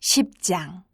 10장.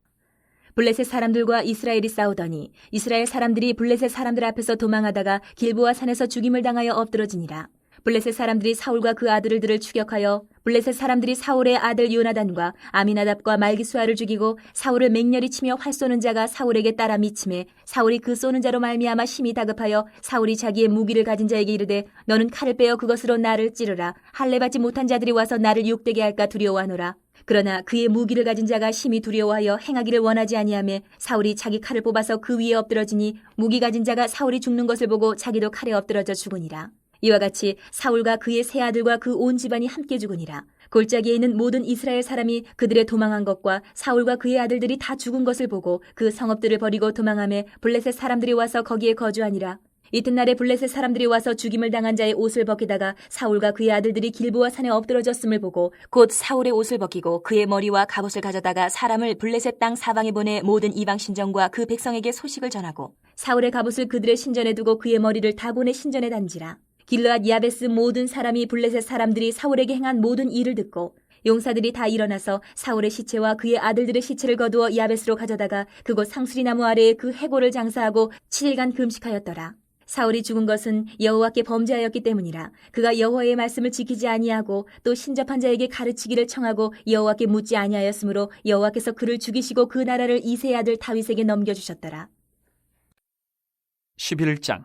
블레셋 사람들과 이스라엘이 싸우더니 이스라엘 사람들이 블레셋 사람들 앞에서 도망하다가 길보아 산에서 죽임을 당하여 엎드러지니라. 블레셋 사람들이 사울과 그 아들들을 추격하여 블레셋 사람들이 사울의 아들 요나단과 아미나답과 말기수아를 죽이고 사울을 맹렬히 치며 활 쏘는 자가 사울에게 따라 미침해 사울이 그 쏘는 자로 말미암아 심히 다급하여 사울이 자기의 무기를 가진 자에게 이르되 너는 칼을 빼어 그것으로 나를 찌르라. 할례 받지 못한 자들이 와서 나를 욕되게 할까 두려워하노라 그러나 그의 무기를 가진 자가 심히 두려워하여 행하기를 원하지 아니하며 사울이 자기 칼을 뽑아서 그 위에 엎드러지니 무기 가진 자가 사울이 죽는 것을 보고 자기도 칼에 엎드러져 죽으니라. 이와 같이 사울과 그의 세 아들과 그 온 집안이 함께 죽으니라. 골짜기에 있는 모든 이스라엘 사람이 그들의 도망한 것과 사울과 그의 아들들이 다 죽은 것을 보고 그 성읍들을 버리고 도망함에 블레셋 사람들이 와서 거기에 거주하니라. 이튿날에 블레셋 사람들이 와서 죽임을 당한 자의 옷을 벗기다가 사울과 그의 아들들이 길보아 산에 엎드러졌음을 보고 곧 사울의 옷을 벗기고 그의 머리와 갑옷을 가져다가 사람을 블레셋 땅 사방에 보내 모든 이방 신전과 그 백성에게 소식을 전하고 사울의 갑옷을 그들의 신전에 두고 그의 머리를 다 보내 신전에 단지라 길르앗 야베스 모든 사람이 블레셋 사람들이 사울에게 행한 모든 일을 듣고 용사들이 다 일어나서 사울의 시체와 그의 아들들의 시체를 거두어 야베스로 가져다가 그곳 상수리 나무 아래에 그 해골을 장사하고 7일간 금식하였더라. 사울이 죽은 것은 여호와께 범죄하였기 때문이라 그가 여호와의 말씀을 지키지 아니하고 또 신접한 자에게 가르치기를 청하고 여호와께 묻지 아니하였으므로 여호와께서 그를 죽이시고 그 나라를 이세의 아들 다윗에게 넘겨주셨더라. 11장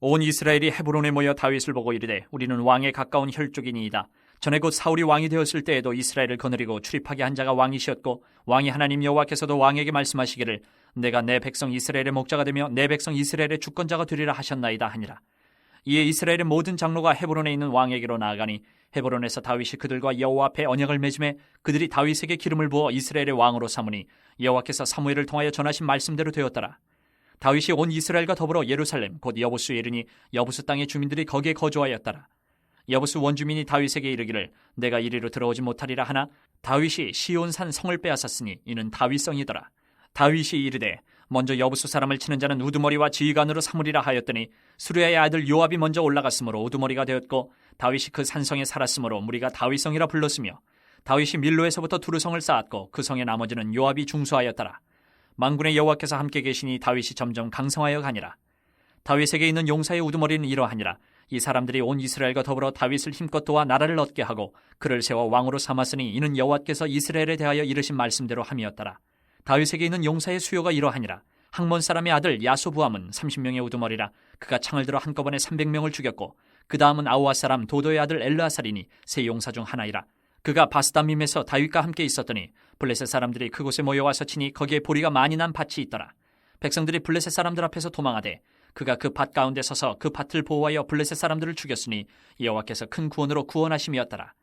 온 이스라엘이 헤브론에 모여 다윗을 보고 이르되 우리는 왕에 가까운 혈족이니이다. 전에 곧 사울이 왕이 되었을 때에도 이스라엘을 거느리고 출입하게 한 자가 왕이시었고 왕이 하나님 여호와께서도 왕에게 말씀하시기를 내가 내 백성 이스라엘의 목자가 되며 내 백성 이스라엘의 주권자가 되리라 하셨나이다 하니라. 이에 이스라엘의 모든 장로가 헤브론에 있는 왕에게로 나아가니 헤브론에서 다윗이 그들과 여호와 앞에 언약을 맺음에 그들이 다윗에게 기름을 부어 이스라엘의 왕으로 삼으니 여호와께서 사무엘을 통하여 전하신 말씀대로 되었더라. 다윗이 온 이스라엘과 더불어 예루살렘 곧 여부수에 이르니 여부수 땅의 주민들이 거기에 거주하였더라. 여부수 원주민이 다윗에게 이르기를 내가 이리로 들어오지 못하리라 하나 다윗이 시온산 성을 빼앗았으니 이는 다윗성이더라. 다윗이 이르되 먼저 여부수 사람을 치는 자는 우두머리와 지휘관으로 삼으리라 하였더니 수르야의 아들 요압이 먼저 올라갔으므로 우두머리가 되었고 다윗이 그 산성에 살았으므로 무리가 다윗성이라 불렀으며 다윗이 밀로에서부터 두루성을 쌓았고 그 성의 나머지는 요압이 중수하였더라. 망군의 여호와께서 함께 계시니 다윗이 점점 강성하여 가니라. 다윗에게 있는 용사의 우두머리는 이러하니라. 이 사람들이 온 이스라엘과 더불어 다윗을 힘껏 도와 나라를 얻게 하고 그를 세워 왕으로 삼았으니 이는 여호와께서 이스라엘에 대하여 이르신 말씀대로 함이었더라. 다윗에게 있는 용사의 수요가 이러하니라. 항몬 사람의 아들 야소부함은 30명의 우두머리라 그가 창을 들어 한꺼번에 300명을 죽였고 그 다음은 아우아 사람 도도의 아들 엘르아살이니 세 용사 중 하나이라. 그가 바스다밈에서 다윗과 함께 있었더니 블레셋 사람들이 그곳에 모여와서 치니 거기에 보리가 많이 난 밭이 있더라. 백성들이 블레셋 사람들 앞에서 도망하되 그가 그 밭 가운데 서서 그 밭을 보호하여 블레셋 사람들을 죽였으니 여호와께서 큰 구원으로 구원하심이었더라.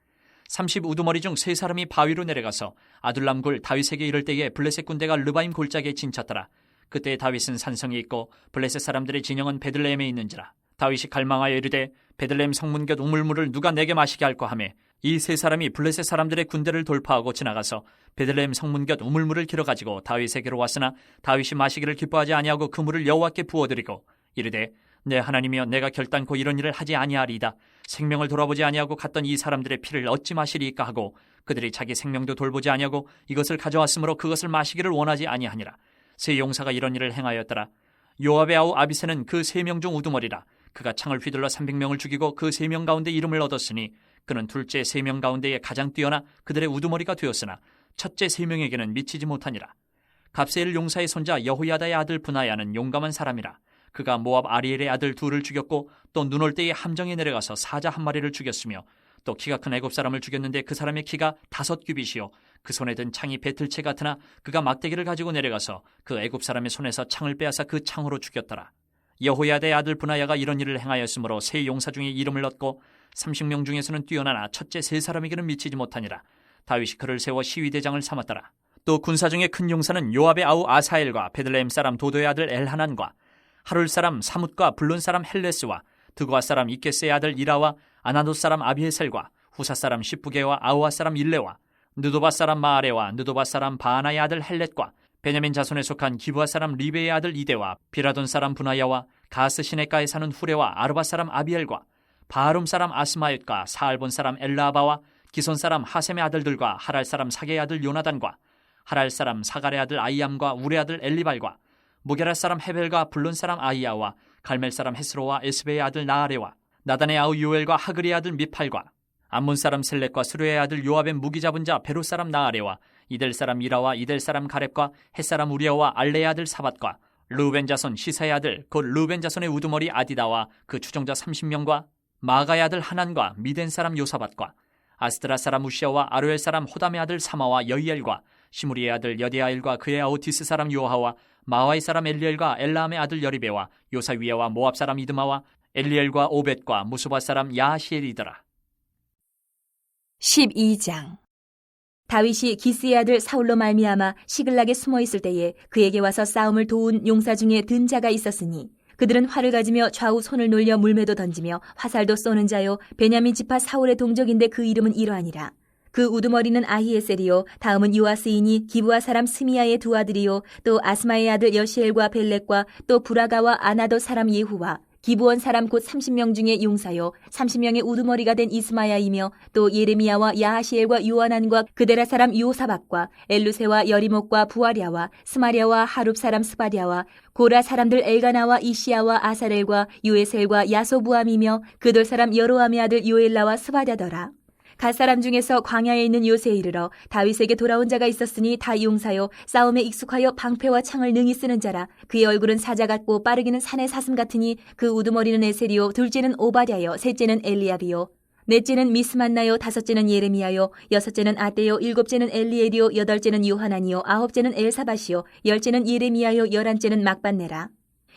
30 우두머리 중 세 사람이 바위로 내려가서 아둘람굴 다윗에게 이를 때에 블레셋 군대가 르바임 골짜기에 진쳤더라. 그때 다윗은 산성이 있고 블레셋 사람들의 진영은 베들레헴에 있는지라. 다윗이 갈망하여 이르되 베들레헴 성문 곁 우물물을 누가 내게 마시게 할까 하매 이세 사람이 블레셋 사람들의 군대를 돌파하고 지나가서 베들레헴 성문 곁 우물물을 길어 가지고 다윗에게로 왔으나 다윗이 마시기를 기뻐하지 아니하고 그 물을 여호와께 부어드리고 이르되 내 하나님이여 내가 결단코 이런 일을 하지 아니하리이다. 생명을 돌아보지 아니하고 갔던 이 사람들의 피를 어찌 마시리까 하고 그들이 자기 생명도 돌보지 아니하고 이것을 가져왔으므로 그것을 마시기를 원하지 아니하니라. 세 용사가 이런 일을 행하였더라. 요압의 아우 아비세는 그 세 명 중 우두머리라. 그가 창을 휘둘러 300명을 죽이고 그 세 명 가운데 이름을 얻었으니 그는 둘째 세 명 가운데에 가장 뛰어나 그들의 우두머리가 되었으나 첫째 세 명에게는 미치지 못하니라. 갑세엘 용사의 손자 여호야다의 아들 분하야는 용감한 사람이라 그가 모압 아리엘의 아들 둘을 죽였고 또 눈올 때에 함정에 내려가서 사자 한 마리를 죽였으며 또 키가 큰 애굽 사람을 죽였는데 그 사람의 키가 다섯 규빗이요 그 손에 든 창이 배틀채 같으나 그가 막대기를 가지고 내려가서 그 애굽 사람의 손에서 창을 빼앗아 그 창으로 죽였더라. 여호야다의 아들 분하야가 이런 일을 행하였으므로 세 용사 중에 이름을 얻고 30명 중에서는 뛰어나나 첫째 세 사람에게는 미치지 못하니라. 다윗이 그를 세워 시위대장을 삼았더라. 또 군사 중에 큰 용사는 요압의 아우 아사엘과 베들레헴 사람 도도의 아들 엘하난과 하룰 사람 사뭇과 블론 사람 헬레스와 드고아 사람 이케스의 아들 이라와 아나도 사람 아비에셀과 후사 사람 시프게와 아우아 사람 일레와 느도바 사람 마아레와 느도바 사람 바하나의 아들 헬렛과 베냐민 자손에 속한 기부아 사람 리베의 아들 이데와 비라돈 사람 분하야와 가스 시네가에 사는 후레와 아르바 사람 아비엘과 바하룸 사람 아스마엘과 사알본 사람 엘라아바와 기손 사람 하셈의 아들들과 하랄 사람 사게의 아들 요나단과 하랄 사람 사갈의 아들 아이암과 우레 아들 엘리발과 무게라 사람 헤벨과 블론 사람 아이야와 갈멜 사람 헤스로와 에스베의 아들 나아레와 나단의 아우 요엘과 하그리의 아들 미팔과 암몬 사람 셀렉과 스루의 아들 요압의 무기 잡은 자 베로 사람 나아레와 이델 사람 이라와 이델 사람 가렙과 헷 사람 우리아와 알레의 아들 사밧과 루벤 자손 시사의 아들 곧 루벤 자손의 우두머리 아디다와 그 추종자 30명과 마가의 아들 하난과 미덴 사람 요사밧과 아스드라 사람 우시아와 아루엘 사람 호담의 아들 사마와 여이엘과 시무리의 아들 여디아엘과 그의 아우티스 사람 요하와 마와의 사람 엘리엘과 엘라함의 아들 여리베와 요사위아와 모압 사람 이드마와 엘리엘과 오벳과 무수바 사람 야시엘이더라. 12장. 다윗이 기스의 아들 사울로 말미암아 시글락에 숨어 있을 때에 그에게 와서 싸움을 도운 용사 중에 든 자가 있었으니 그들은 활을 가지며 좌우 손을 놀려 물매도 던지며 화살도 쏘는 자요. 베냐민 지파 사울의 동족인데 그 이름은 이러하니라 그 우두머리는 아히에셀이요. 다음은 요아스이니 기부아 사람 스미야의 두 아들이요. 또 아스마의 아들 여시엘과 벨렉과 또 부라가와 아나도 사람 예후와 기부원 사람 곧 30명 중에 용사요. 30명의 우두머리가 된 이스마야이며 또 예레미야와 야하시엘과 요하난과 그데라 사람 요사박과 엘루세와 여리목과 부아랴와 스마랴와 하룹 사람 스바랴와 고라 사람들 엘가나와 이시야와 아사렐과 요에셀과 야소부함이며 그돌 사람 여로함의 아들 요엘라와 스바랴더라 갓 사람 중에서 광야에 있는 요새에 이르러 다윗에게 돌아온 자가 있었으니 다 용사요 싸움에 익숙하여 방패와 창을 능히 쓰는 자라. 그의 얼굴은 사자 같고 빠르기는 산의 사슴 같으니 그 우두머리는 에셀이요 둘째는 오바댜요 셋째는 엘리압이요. 넷째는 미스만나요 다섯째는 예레미야요 여섯째는 아떼요 일곱째는 엘리엘이요 여덟째는 요하나니요 아홉째는 엘사바시요 열째는 예레미야요 열한째는 막반네라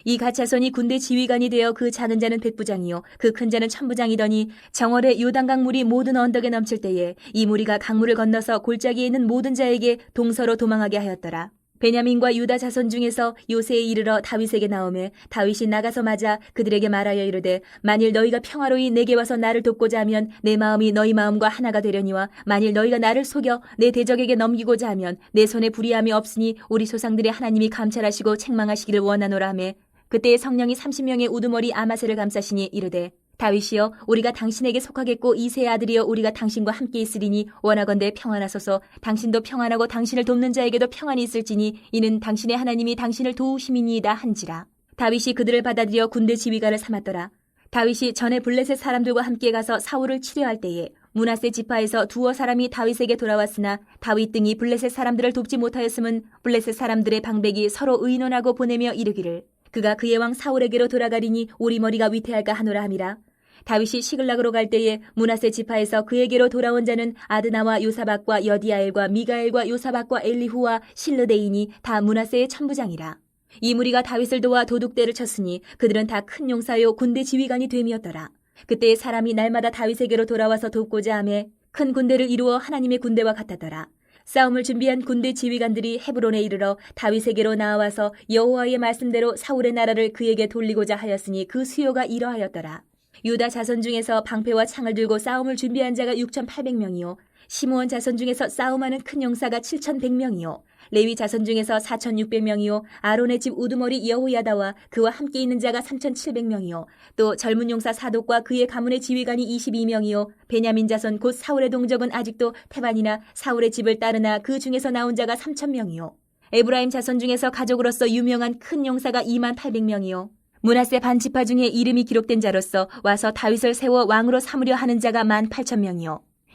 이 가차손이 군대 지휘관이 되어 그 작은 자는 백부장이요 그 큰 자는 천부장이더니 정월에 요단강 물이 모든 언덕에 넘칠 때에 이 무리가 강물을 건너서 골짜기에 있는 모든 자에게 동서로 도망하게 하였더라. 베냐민과 유다 자손 중에서 요새에 이르러 다윗에게 나오매 다윗이 나가서 맞아 그들에게 말하여 이르되 만일 너희가 평화로이 내게 와서 나를 돕고자 하면 내 마음이 너희 마음과 하나가 되려니와 만일 너희가 나를 속여 내 대적에게 넘기고자 하면 내 손에 불의함이 없으니 우리 조상들의 하나님이 감찰하시고 책망하시기를 원하노라 하매 그때의 성령이 30명의 우두머리 아마세를 감싸시니 이르되 다윗이여 우리가 당신에게 속하겠고 이세의 아들이여 우리가 당신과 함께 있으리니 원하건대 평안하소서. 당신도 평안하고 당신을 돕는 자에게도 평안이 있을지니 이는 당신의 하나님이 당신을 도우심이니이다 한지라. 다윗이 그들을 받아들여 군대 지휘관을 삼았더라. 다윗이 전에 블레셋 사람들과 함께 가서 사울을 치료할 때에 문하세 지파에서 두어 사람이 다윗에게 돌아왔으나 다윗 등이 블레셋 사람들을 돕지 못하였음은 블레셋 사람들의 방백이 서로 의논하고 보내며 이르기를 그가 그의 왕 사울에게로 돌아가리니 우리 머리가 위태할까 하노라 함이라. 다윗이 시글락으로 갈 때에 문하세 지파에서 그에게로 돌아온 자는 아드나와 요사박과 여디아엘과 미가엘과 요사박과 엘리후와 실르데인이 다 문하세의 천부장이라. 이 무리가 다윗을 도와 도둑대를 쳤으니 그들은 다 큰 용사요 군대 지휘관이 됨이었더라. 그때 사람이 날마다 다윗에게로 돌아와서 돕고자 하매 큰 군대를 이루어 하나님의 군대와 같았더라. 싸움을 준비한 군대 지휘관들이 헤브론에 이르러 다윗에게로 나와서 여호와의 말씀대로 사울의 나라를 그에게 돌리고자 하였으니 그 수요가 이러하였더라. 유다 자손 중에서 방패와 창을 들고 싸움을 준비한 자가 6,800명이요. 시므온 자손 중에서 싸움하는 큰 용사가 7,100명이요. 레위 자손 중에서 4,600명이요. 아론의 집 우두머리 여호야다와 그와 함께 있는 자가 3,700명이요. 또 젊은 용사 사독과 그의 가문의 지휘관이 22명이요. 베냐민 자손 곧 사울의 동족은 아직도 태반이나 사울의 집을 따르나 그 중에서 나온 자가 3,000명이요. 에브라임 자손 중에서 가족으로서 유명한 큰 용사가 2만 800명이요. 문하세 반지파 중에 이름이 기록된 자로서 와서 다윗을 세워 왕으로 삼으려 하는 자가 만 8천 명이요.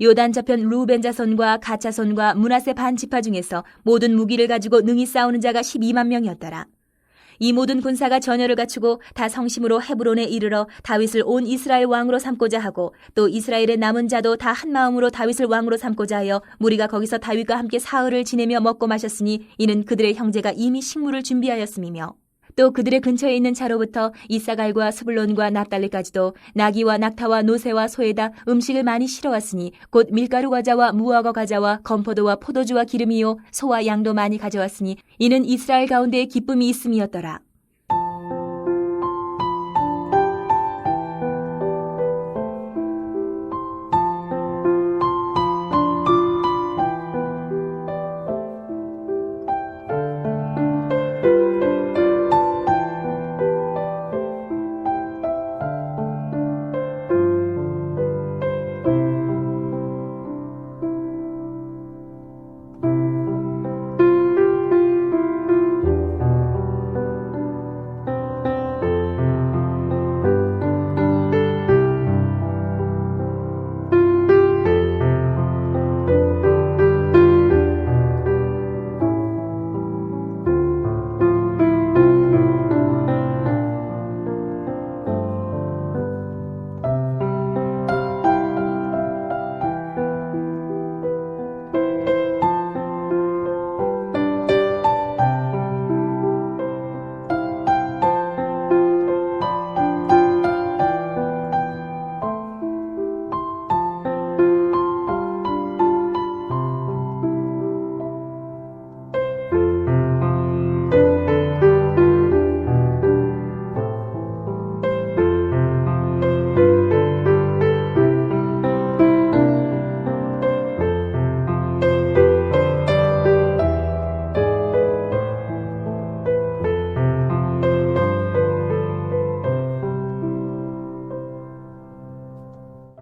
요단 저편 루벤 자손과 가 자손과 문하세 반 지파 중에서 모든 무기를 가지고 능히 싸우는 자가 12만 명이었더라. 이 모든 군사가 전열을 갖추고 다 성심으로 헤브론에 이르러 다윗을 온 이스라엘 왕으로 삼고자 하고 또 이스라엘의 남은 자도 다 한 마음으로 다윗을 왕으로 삼고자 하여 무리가 거기서 다윗과 함께 사흘을 지내며 먹고 마셨으니 이는 그들의 형제가 이미 식물을 준비하였음이며 또 그들의 근처에 있는 차로부터 이사갈과 스불론과 납달리까지도 나귀와 낙타와 노새와 소에다 음식을 많이 실어왔으니 곧 밀가루 과자와 무화과 과자와 건포도와 포도주와 기름이요 소와 양도 많이 가져왔으니 이는 이스라엘 가운데에 기쁨이 있음이었더라.